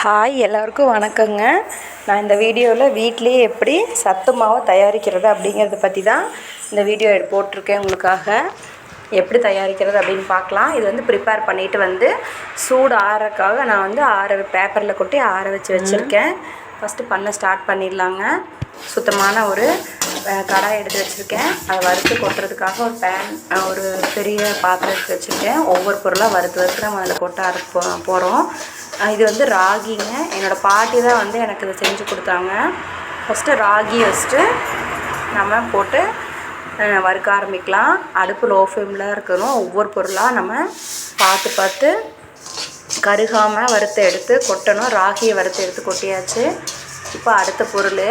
Hi எல்லாருக்கும் வணக்கங்க. நான் இந்த வீடியோவில் வீட்லேயே எப்படி சத்து மாவு தயாரிக்கிறது அப்படிங்கிறத பற்றி தான் இந்த வீடியோ போட்டிருக்கேன் உங்களுக்காக. எப்படி தயாரிக்கிறது அப்படின்னு பார்க்கலாம். இது வந்து ப்ரிப்பேர் பண்ணிவிட்டு வந்து சூடு ஆறக்காக நான் வந்து ஆற பேப்பரில் கொட்டி ஆற வச்சு வச்சுருக்கேன். ஃபஸ்ட்டு பண்ண ஸ்டார்ட் பண்ணிடலாங்க. சுத்தமான ஒரு கடாய் எடுத்து வச்சுருக்கேன். அதை வறுத்து கொட்டுறதுக்காக ஒரு பேன் ஒரு பெரிய பாத்திரம் எடுத்து வச்சுருக்கேன். ஒவ்வொரு பொருளாக வறுத்து வறுத்து நம்ம அதில் கொட்ட ஆர போ போகிறோம் இது வந்து ராகிங்க. என்னோடய பாட்டி தான் வந்து எனக்கு இதை செஞ்சு கொடுத்தாங்க. ஃபஸ்ட்டு ராகி வச்சுட்டு நம்ம போட்டு வறுக்க ஆரம்பிக்கலாம். அடுப்பு லோ ஃப்ளேமில் இருக்கணும். ஒவ்வொரு பொருளாக நம்ம பார்த்து பார்த்து கருகாமல் வறுத்து எடுத்து கொட்டணும். ராகியை வறுத்து எடுத்து கொட்டியாச்சு. இப்போ அடுத்த பொருள்.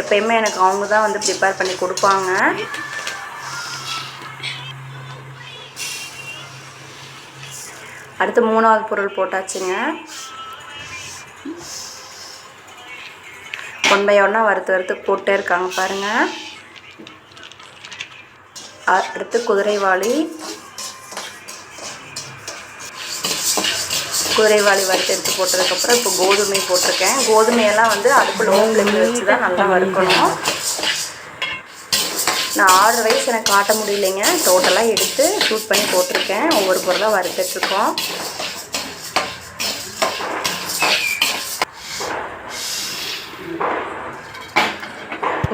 எப்பயுமே எனக்கு அவங்க தான் வந்து ப்ரிப்பேர் பண்ணி கொடுப்பாங்க. அடுத்து மூணாவது பொருள் போட்டாச்சுங்க. ஒன் பை ஒன்னாக வறுத்து வறுத்து போட்டே இருக்காங்க பாருங்கள் அடுத்து குதிரைவாளி குதிரைவாளி வறுத்து எடுத்து போட்டதுக்கப்புறம் இப்போ கோதுமை போட்டிருக்கேன். கோதுமையெல்லாம் வந்து அடுப்பு லோ ஃப்ளேமில் வச்சு தான் நல்லா வறுக்கணும். நான் ஆறு வயசு எனக்கு காட்ட முடியலைங்க. டோட்டலாக எடுத்து ஷூட் பண்ணி போட்டிருக்கேன். ஒவ்வொரு பொருளாக வறுத்துட்ருக்கோம்.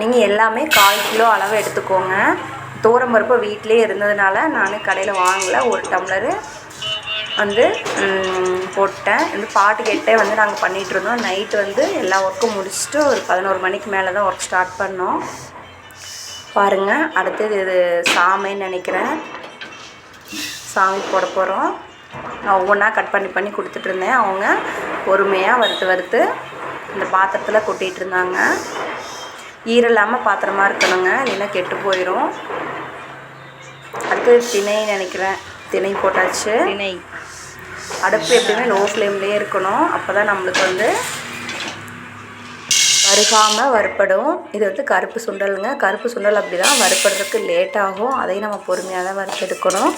நீங்கள் எல்லாமே கால் கிலோ அளவு எடுத்துக்கோங்க. தூரம் பருப்பு வீட்டிலே இருந்ததுனால நான் கடையில் வாங்கலை. ஒரு டம்ளரு வந்து போட்டேன். இந்த பாட்டு கேட்டே வந்து நாங்கள் பண்ணிகிட்ருந்தோம் நைட்டு வந்து எல்லா ஒர்க்கும் முடிச்சுட்டு ஒரு பதினோரு மணிக்கு மேலே தான் ஒர்க் ஸ்டார்ட் பண்ணோம். பாருங்கள் அடுத்தது இது சாமைன்னு நினைக்கிறேன். சாமி போட போகிறோம் நான் ஒவ்வொன்றா கட் பண்ணி பண்ணி கொடுத்துட்டு இருந்தேன் அவங்க பொறுமையாக வறுத்து வறுத்து இந்த பாத்திரத்தில் கொட்டிகிட்டு இருந்தாங்க ஈரம் இல்லாமல் பாத்திரமா இருக்கணுங்க. இல்லைன்னா கெட்டு போயிடும் அடுத்து திணை நினைக்கிறேன். திணை போட்டாச்சு. திணை. அடுப்பு எப்பயுமே லோ ஃப்ளேம்லேயே இருக்கணும். அப்போ தான் நம்மளுக்கு வந்து கருகாமல் வறுப்படும் இது வந்து கருப்பு சுண்டலுங்க. கருப்பு சுண்டல் அப்படி தான் வறுப்படுறதுக்கு லேட் ஆகும். அதையும் நம்ம பொறுமையாக தான் வறுத்தெடுக்கணும்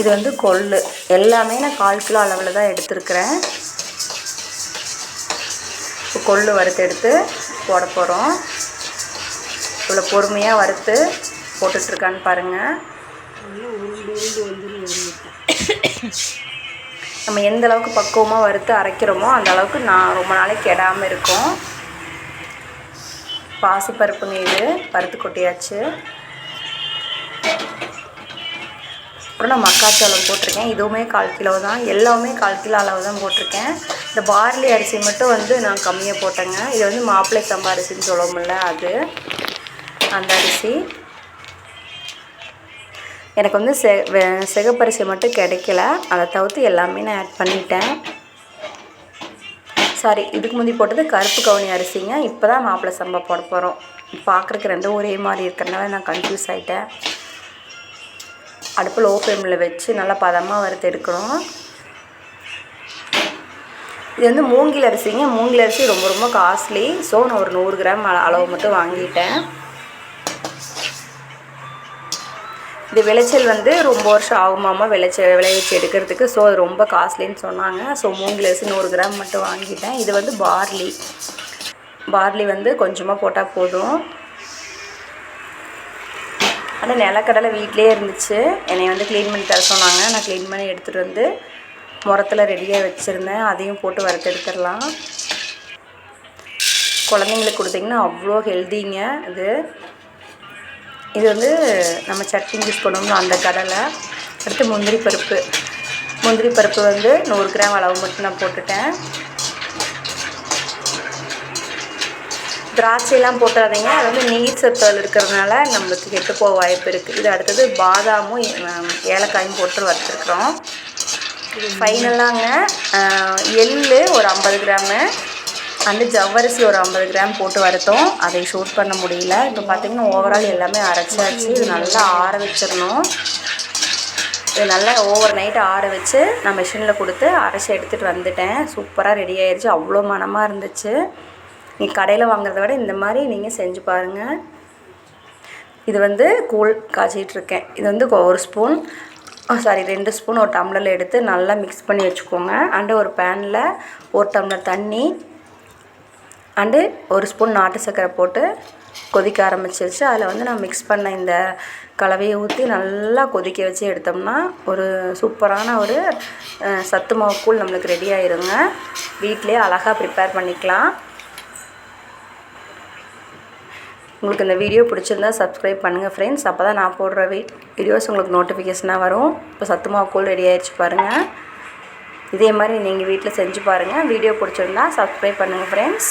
இது வந்து கொள்ளு. எல்லாமே நான் கால் கிலோ அளவில் தான் எடுத்துருக்கிறேன். இப்போ கொள்ளு வறுத்து எடுத்து போட போகிறோம் இவ்வளோ பொறுமையாக வறுத்து போட்டுட்ருக்கான்னு பாருங்கள் நம்ம எந்த அளவுக்கு பக்குவமாக வறுத்து அரைக்கிறோமோ அந்த அளவுக்கு நான் ரொம்ப நாளைக்கு கெடாமல் இருக்கும். பாசிப்பருப்புங்க இது பருத்து கொட்டியாச்சு. அப்புறம் நான் மக்காச்சோளம் போட்டிருக்கேன். இதுவுமே கால் கிலோ தான். எல்லாமே கால் கிலோ அளவு தான் போட்டிருக்கேன். இந்த பார்லி அரிசி மட்டும் வந்து நான் கம்மியாக போட்டேங்க. இது வந்து மாப்பிள்ளை சம்பா அரிசின்னு சொல்லுவோம்ல அது. அந்த அரிசி. எனக்கு வந்து செ வெ- சிகப்பரிசி மட்டும் கிடைக்கல. அதை தவிர்த்து எல்லாமே நான் ஆட் பண்ணிட்டேன். சாரி இதுக்கு முந்தி போட்டது கருப்பு கவுனி அரிசிங்க இப்போ தான் மாப்பிள்ளை சம்பா போட போகிறோம் பார்க்குறக்கு ரெண்டும் ஒரே மாதிரி இருக்கிறனால நான் கன்ஃபியூஸ் ஆகிட்டேன் அடுப்பு லோ ஃப்ளேமில் வச்சு நல்லா பதமாக வறுத்து எடுக்கணும். இது வந்து மூங்கில் அரிசிங்க. மூங்கில் அரிசி ரொம்ப ரொம்ப காஸ்ட்லி ஸோ நான் ஒரு நூறு கிராம் அளவு மட்டும் வாங்கிட்டேன். இது விளைச்சல் வந்து ரொம்ப வருஷம் ஆகுமாமா விளைச்ச விளைவிச்சு எடுக்கிறதுக்கு. ஸோ அது ரொம்ப காஸ்ட்லின்னு சொன்னாங்க. ஸோ மூங்கில் அரிசி நூறு கிராம் மட்டும் வாங்கிட்டேன். இது வந்து பார்லி பார்லி வந்து கொஞ்சமாக போட்டால் போதும். ஆனால் நிலக்கடலை வீட்டிலே இருந்துச்சு. என்னை வந்து க்ளீன் பண்ணி தர சொன்னாங்க. நான் க்ளீன் பண்ணி எடுத்துகிட்டு வந்து முரத்தில் ரெடியாக வச்சுருந்தேன். அதையும் போட்டு வறுத்து எடுத்துடலாம். குழந்தைங்களுக்கு கொடுத்தீங்கன்னா அவ்வளோ ஹெல்திங்க இது. இது வந்து நம்ம சட்னி யூஸ் பண்ணுவோம்ல அந்த கடலை. அடுத்து முந்திரி பருப்பு. முந்திரி பருப்பு வந்து நூறு கிராம் அளவு மட்டும் நான் போட்டுட்டேன். திராட்சையெல்லாம் போட்டுறாதீங்க அது வந்து நீர் சத்துகள் இருக்கிறதுனால நம்மளுக்கு கெட்டு போக வாய்ப்பு இருக்குது இது அடுத்தது பாதாமும் ஏலக்காயும் போட்டு வறுத்துருக்குறோம். ஃபைனலாங்க எள்ளு ஒரு ஐம்பது கிராமு. அந்த ஜவ்வரிசி ஒரு ஐம்பது கிராம் போட்டு வறுத்தோம். அதை ஷூட் பண்ண முடியல. இப்போ பார்த்தீங்கன்னா ஓவரால் எல்லாமே அரைச்சாச்சு. இது நல்லா ஆற வச்சிடணும். இது நல்லா ஓவர் நைட் ஆற வச்சு நான் மிஷினில் கொடுத்து அரைச்சி எடுத்துகிட்டு வந்துட்டேன். சூப்பராக ரெடி ஆயிடுச்சு அவ்வளோ மணமாக இருந்துச்சு. நீ கடையில் வாங்குறத விட இந்த மாதிரி நீங்கள் செஞ்சு பாருங்கள் இது வந்து கூழ் காய்ச்சிட்ருக்கேன் இது வந்து ஒரு ஸ்பூன் சாரி ரெண்டு ஸ்பூன் ஒரு டம்ளரில் எடுத்து நல்லா மிக்ஸ் பண்ணி வச்சுக்கோங்க. அண்டு ஒரு பேனில் ஒரு டம்ளர் தண்ணி அண்டு ஒரு ஸ்பூன் நாட்டு சர்க்கரை போட்டு கொதிக்க ஆரம்பிச்சிருச்சு. அதில் வந்து நான் மிக்ஸ் பண்ண இந்த கலவையை ஊற்றி நல்லா கொதிக்க வச்சு எடுத்தோம்னா ஒரு சூப்பரான ஒரு சத்து மாவு கூழ் நம்மளுக்கு ரெடி ஆயிருங்க. வீட்டிலே அழகாக ப்ரிப்பேர் பண்ணிக்கலாம். உங்களுக்கு இந்த வீடியோ பிடிச்சிருந்தா சப்ஸ்கிரைப் பண்ணுங்கள் ஃப்ரெண்ட்ஸ் அப்போ தான் நான் போடுற வீ வீடியோஸ் உங்களுக்கு நோட்டிஃபிகேஷனாக வரும். இப்போ சத்து மாவு கூழ் ரெடி ஆயிடுச்சு பாருங்கள் இதே மாதிரி நீங்கள் வீட்டில் செஞ்சு பாருங்கள் வீடியோ பிடிச்சிருந்தா சப்ஸ்கிரைப் பண்ணுங்கள் friends